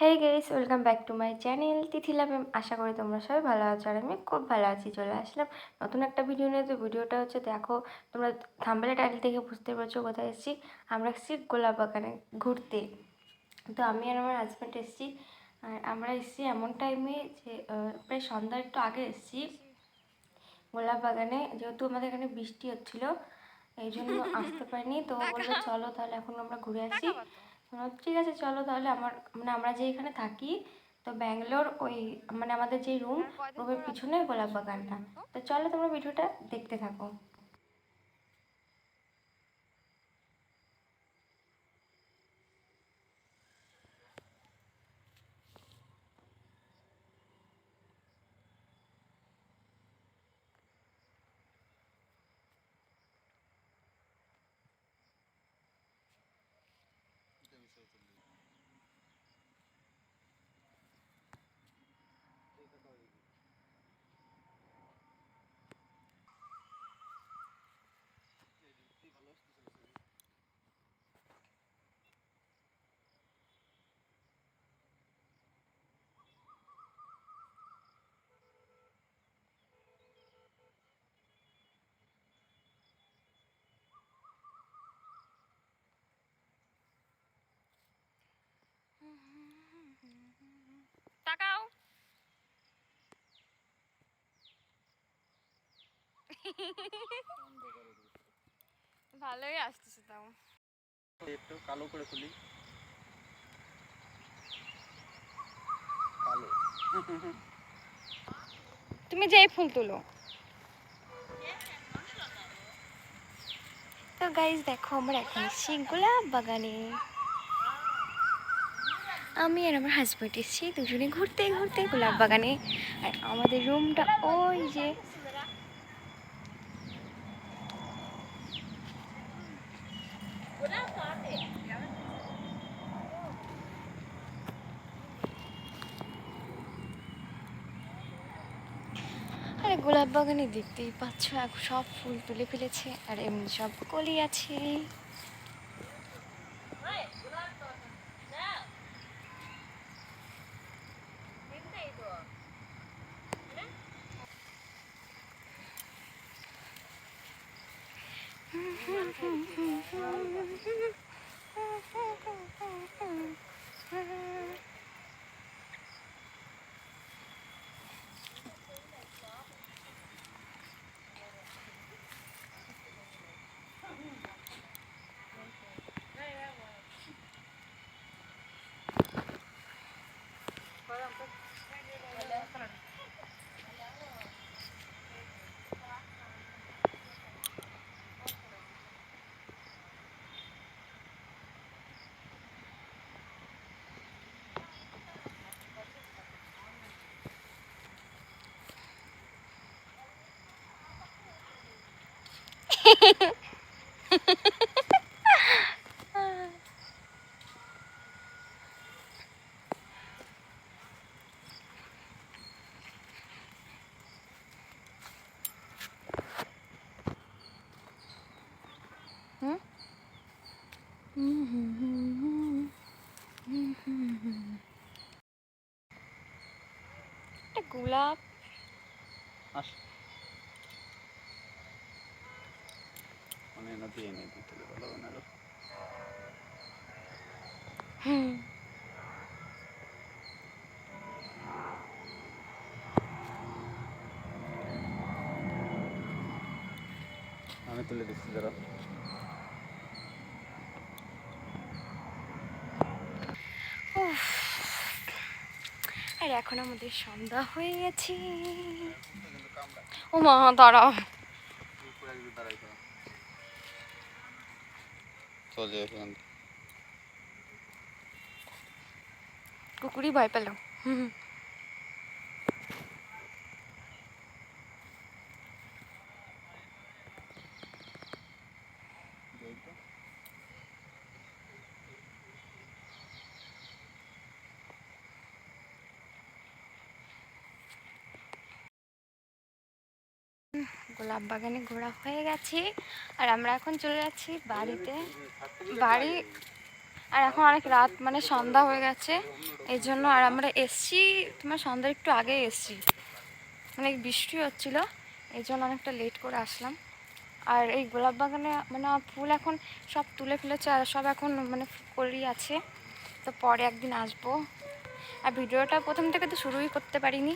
Hey guys welcome back to my channel তিথিলা ma'am আশা করি তোমরা সবাই ভালো আছো আর আমি খুব ভালো আছি চলে আসলাম নতুন একটা ভিডিও নিয়ে। তো ভিডিওটা হচ্ছে দেখো তোমরা থাম্বেলে টাইটেল দেখে বুঝতে পারছ কোথায় এসেছি। আমরা এসেছি গোলাপ বাগানে ঘুরতে। তো আমি আর আমার হাজব্যান্ড এসেছি। আর আমরা এসেছি এমন টাইমে যে প্রায় সন্ধ্যার একটু আগে এসেছি গোলাপ বাগানে। যেহেতু আমাদের এখানে বৃষ্টি হচ্ছিল এই জন্য আসতে পারিনি। তো বলল চলো তাহলে এখন আমরা ঘুরে আসি। ঠিক আছে চলো তাহলে আমার মানে আমরা যে এখানে থাকি তো ব্যাঙ্গালোর ওই মানে আমাদের যে রুম রুমের পিছনে গোলাপ বাগানটা। তো চলো তোমরা ভিডিওটা দেখতে থাকো। তাকাও। ভালোই আসতেছে তাও। একটু কালো করে খুলি কালো। তুমি যেই ফুল তুলো। তো গাইজ দেখো আমরা এখন এসেছি গোলাপ বাগানে। আমি আর আমার হাজব্যান্ড এসেছি, দুজনে ঘুরতে ঘুরতে গোলাপ বাগানে। আর আমাদের রুমটা ওই যে গোলাপ বাগানে দেখতেই পাচ্ছ, এখন সব ফুল তুলে ফেলেছে, আর এমনি সব কলি আছে। Thank you. গোলাপ ভালো হবে না আরও। আমি তুলে দিচ্ছি দাঁড়া উফ। আর এখন আমাদের সন্ধ্যা হয়ে গেছে ও মা দাঁড়াও চলে এখান কুকুরই ভয় পেল। এই তো। গোলাপ বাগানে ঘোরা হয়ে গেছে। আর আমরা এখন চলে যাচ্ছি বাড়িতে। বাড়ি, আর এখন অনেক রাত মানে সন্ধ্যা হয়ে গেছে। এই জন্য আর আমরা এসছি, তোমার সন্ধ্যার একটু আগে এসছি। অনেক বৃষ্টি হচ্ছিল এই জন্য অনেকটা লেট করে আসলাম। আর এই গোলাপ বাগানে মানে ফুল এখন সব তুলে ফেলেছে, আর সব এখন মানে করেই আছে। তো পরে একদিন আসব। আর ভিডিওটা প্রথম থেকে তো শুরুই করতে পারিনি।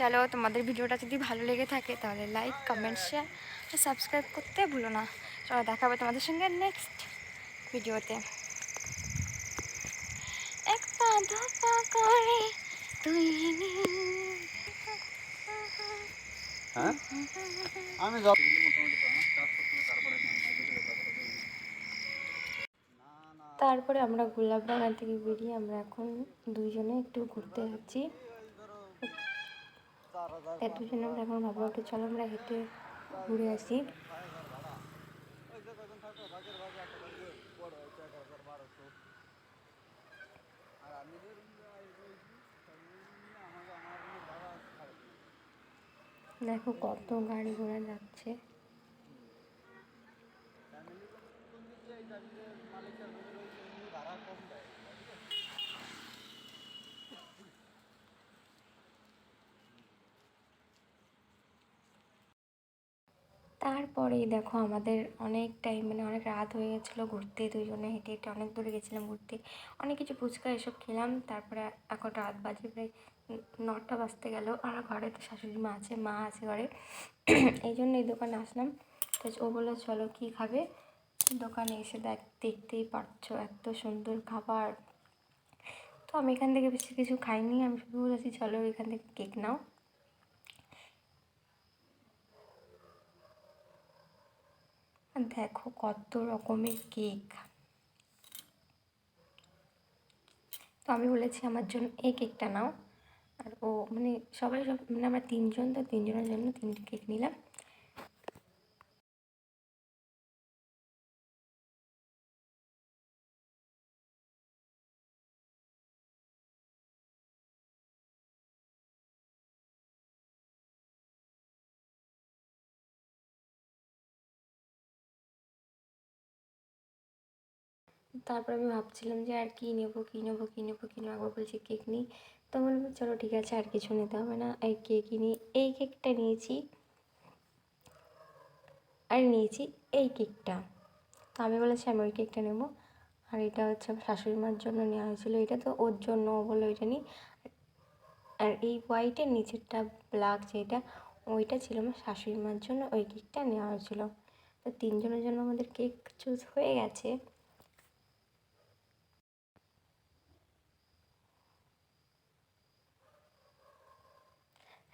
চলো তোমাদের ভিডিওটা যদি ভালো লেগে থাকে তাহলে লাইক কমেন্ট শেয়ার আর সাবস্ক্রাইব করতে ভুলো না। চলো দেখাবে তোমাদের সঙ্গে নেক্সট ভিডিওতে। এক পা দু পা করে তুই হ্যাঁ? আমি তারপরে আমরা গোলাপ বাগান থেকে বেরিয়ে আমরা এখন দুইজনে একটু ঘুরতে যাচ্ছি। এ দুজনে আমরা এখন ভাবলাম একটু চলো, আমরা হেঁটে ঘুরে আসি। দেখো কত গাড়ি ঘোড়া যাচ্ছে। তারপরেই দেখো আমাদের অনেক টাইম মানে অনেক রাত হয়ে গেছিল ঘুরতে, দুজনে হেঁটে হেঁটে অনেক দূরে গেছিলাম ঘুরতে। অনেক কিছু ফুচকা এসব খেলাম, তারপরে এখন রাত বাজে প্রায় নটা বাজতে গেল। আর ঘরে তো শাশুড়ি মা আছে মা আছে ঘরে। এই জন্য এই দোকানে আসলাম। তো ও বলল, চলো, কী খাবে? দোকানে এসে দেখ, দেখতেই পারছ এত সুন্দর খাবার। তো আমি এখান থেকে বেশি কিছু খাইনি, আমি শুধু বলেছি, চলো, এখান থেকে কেক নাও। দেখো কত রকমের কেক। তো আমি বলেছি আমার জন্য এই কেকটা নাও। আর ও মানে সবাই সব মানে আমরা তিনজন তো তিনজনের জন্য তিনটে কেক নিলাম। তারপর আমি ভাবছিলাম যে আর কী নেব কী নেব কী নেব কী নেব? একবার বলছি কেক নিই। তো বললাম, চলো ঠিক আছে, আর কিছু নিতে হবে না। এই কেকই নিই এই কেকটা নিয়েছি। আর নিয়েছি এই কেকটা। তো আমি বলেছি, আমি ওই কেকটা নেব। আর এটা হচ্ছে শাশুড়ি মার জন্য নেওয়া হয়েছিলো এটা, তো ওর জন্য ও বলল ওইটা নিই। আর এই হোয়াইটের নিচেরটা ব্ল্যাক যেটা, ওইটা ছিল আমার শাশুড়ি মার জন্য ওই কেকটা নেওয়া হয়েছিলো। তো তিনজনের জন্য আমাদের কেক চুজ হয়ে গেছে।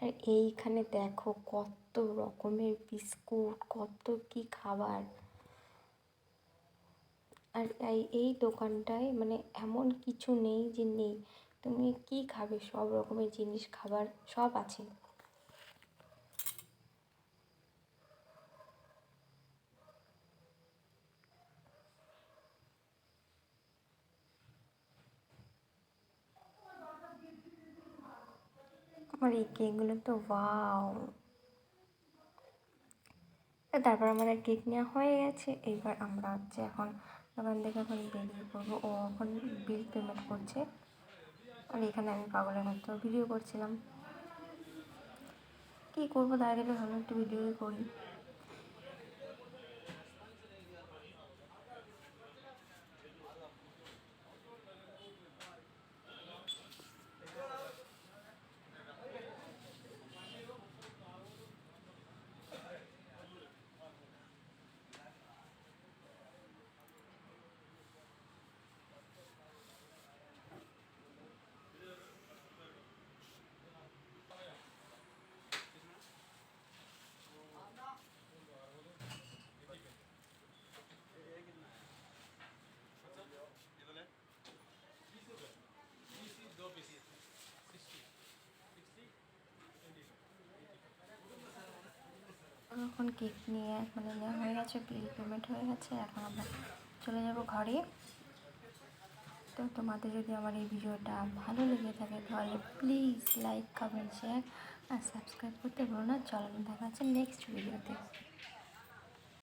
আর এইখানে দেখো কত রকমের বিস্কুট, কত কি খাবার। আর তাই এই দোকানটায় মানে এমন কিছু নেই যে নেই। তুমি কি খাবে? সব রকমের জিনিস, খাবার সব আছে। আমার এই কেকগুলো তো ওয়াও। তারপর আমাদের কেক নেওয়া হয়ে গেছে। এইবার আমরা হচ্ছে এখন দোকান থেকে এখন বেরিয়ে পড়ব। ও এখন বিল পেমেন্ট করছে। আর এখানে আমি পাগলের মতো ভিডিও করছিলাম। কী করব? দাঁড়িয়ে ভালো একটু ভিডিওই করি। এখন কেক নিয়ে মানে নেওয়া হয়ে গেছে বিল পেমেন্ট হয়ে গেছে, এখন আমরা চলে যাব ঘরে। তো তোমাদের যদি আমার এই ভিডিওটা ভালো লেগে থাকে, তাহলে প্লিজ লাইক কমেন্ট শেয়ার আর সাবস্ক্রাইব করতে ভুলো না। চলো, দেখা যাচ্ছে নেক্সট ভিডিওতে